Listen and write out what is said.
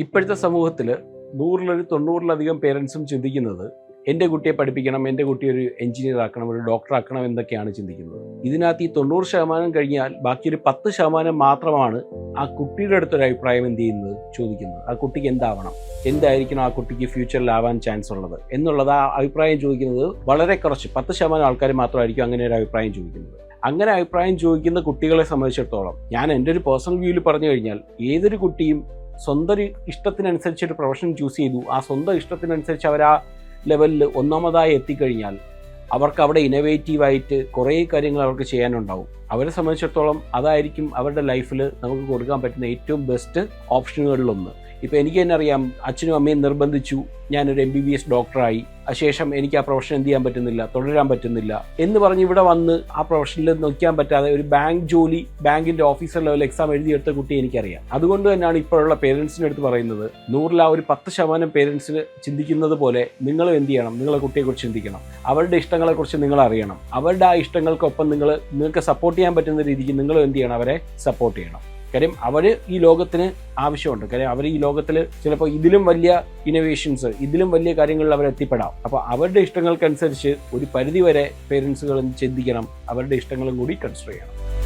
ഇപ്പോഴത്തെ സമൂഹത്തിൽ നൂറിലൊരു തൊണ്ണൂറിലധികം പേരൻസും ചിന്തിക്കുന്നത് എന്റെ കുട്ടിയെ പഠിപ്പിക്കണം എന്റെ കുട്ടിയെ ഒരു എഞ്ചിനീയർ ആക്കണം ഒരു ഡോക്ടർ ആക്കണം എന്നൊക്കെയാണ് ചിന്തിക്കുന്നത്. ഇതിനകത്ത് ഈ തൊണ്ണൂറ് ശതമാനം കഴിഞ്ഞാൽ ബാക്കി ഒരു പത്ത് ശതമാനം മാത്രമാണ് ആ കുട്ടിയുടെ അടുത്തൊരു അഭിപ്രായം എന്ത് ചെയ്യുന്നത്? ചോദിക്കുന്നത്. ആ കുട്ടിക്ക് എന്താവണം? എന്തായിരിക്കണം ആ കുട്ടിക്ക് ഫ്യൂച്ചറിൽ ആവാൻ ചാൻസ് ഉള്ളത്? എന്നുള്ളത് ആ അഭിപ്രായം ചോദിക്കുന്നത് വളരെ കുറച്ച് പത്ത് ശതമാനം ആൾക്കാർ മാത്രമായിരിക്കും അങ്ങനെ ഒരു അഭിപ്രായം ചോദിക്കുന്നത്. അങ്ങനെ അഭിപ്രായം ചോദിക്കുന്ന കുട്ടികളെ സംബന്ധിച്ചിടത്തോളം ഞാൻ എന്റെ ഒരു പേഴ്സണൽ വ്യൂവിൽ പറഞ്ഞു കഴിഞ്ഞാൽ ഏതൊരു കുട്ടിയും സ്വന്തം ഒരു ഇഷ്ടത്തിനനുസരിച്ച് ഒരു പ്രൊഫഷൻ ചൂസ് ചെയ്തു. ആ സ്വന്തം ഇഷ്ടത്തിനനുസരിച്ച് അവർ ആ ലെവലിൽ ഒന്നാമതായി എത്തിക്കഴിഞ്ഞാൽ അവർക്ക് അവിടെ ഇന്നവേറ്റീവായിട്ട് കുറേ കാര്യങ്ങൾ അവർക്ക് ചെയ്യാനുണ്ടാവും. അവരെ സംബന്ധിച്ചിടത്തോളം അതായിരിക്കും അവരുടെ ലൈഫിൽ നമുക്ക് കൊടുക്കാൻ പറ്റുന്ന ഏറ്റവും ബെസ്റ്റ് ഓപ്ഷനുകളിലൊന്ന് ഇപ്പോൾ എനിക്ക് തന്നെ അറിയാം അച്ഛനും അമ്മയും നിർബന്ധിച്ചു. ഞാനൊരു എം ബി ബി എസ് ഡോക്ടറായി ശേഷം എനിക്ക് ആ പ്രൊഫഷൻ എന്ത് ചെയ്യാൻ പറ്റുന്നില്ല തുടരാൻ പറ്റുന്നില്ല എന്ന് പറഞ്ഞ് ഇവിടെ വന്ന് ആ പ്രൊഫഷനിൽ നിൽക്കാൻ പറ്റാതെ ഒരു ബാങ്ക് ജോലി ബാങ്കിന്റെ ഓഫീസർ ലെവൽ എക്സാം എഴുതിയെടുത്ത കുട്ടി എനിക്കറിയാം. അതുകൊണ്ട് തന്നെയാണ് ഇപ്പോഴുള്ള പേരൻസിന്റെ അടുത്ത് പറയുന്നത് നൂറിൽ ആ ഒരു പത്ത് ശതമാനം പേരൻസിന് ചിന്തിക്കുന്നത് പോലെ നിങ്ങൾ എന്ത് ചെയ്യണം? നിങ്ങളെ കുട്ടിയെക്കുറിച്ച് ചിന്തിക്കണം. അവരുടെ ഇഷ്ടങ്ങളെക്കുറിച്ച് നിങ്ങൾ അറിയണം. അവരുടെ ആ ഇഷ്ടങ്ങൾക്കൊപ്പം നിങ്ങൾ നിങ്ങൾക്ക് സപ്പോർട്ട് ചെയ്യാൻ പറ്റുന്ന രീതിക്ക് നിങ്ങൾ എന്ത് ചെയ്യണം? അവരെ സപ്പോർട്ട് ചെയ്യണം. കാര്യം അവർ ഈ ലോകത്തിന് ആവശ്യമുണ്ട്. കാര്യം അവർ ഈ ലോകത്തിൽ ചിലപ്പോൾ ഇതിലും വലിയ ഇന്നോവേഷൻസ് ഇതിലും വലിയ കാര്യങ്ങളിൽ അവർ എത്തിപ്പെടാം. അപ്പോൾ അവരുടെ ഇഷ്ടങ്ങൾക്കനുസരിച്ച് ഒരു പരിധി വരെ പേരൻസുകൾ ചിന്തിക്കണം അവരുടെ ഇഷ്ടങ്ങളും കൂടി കൺസിഡർ ചെയ്യണം.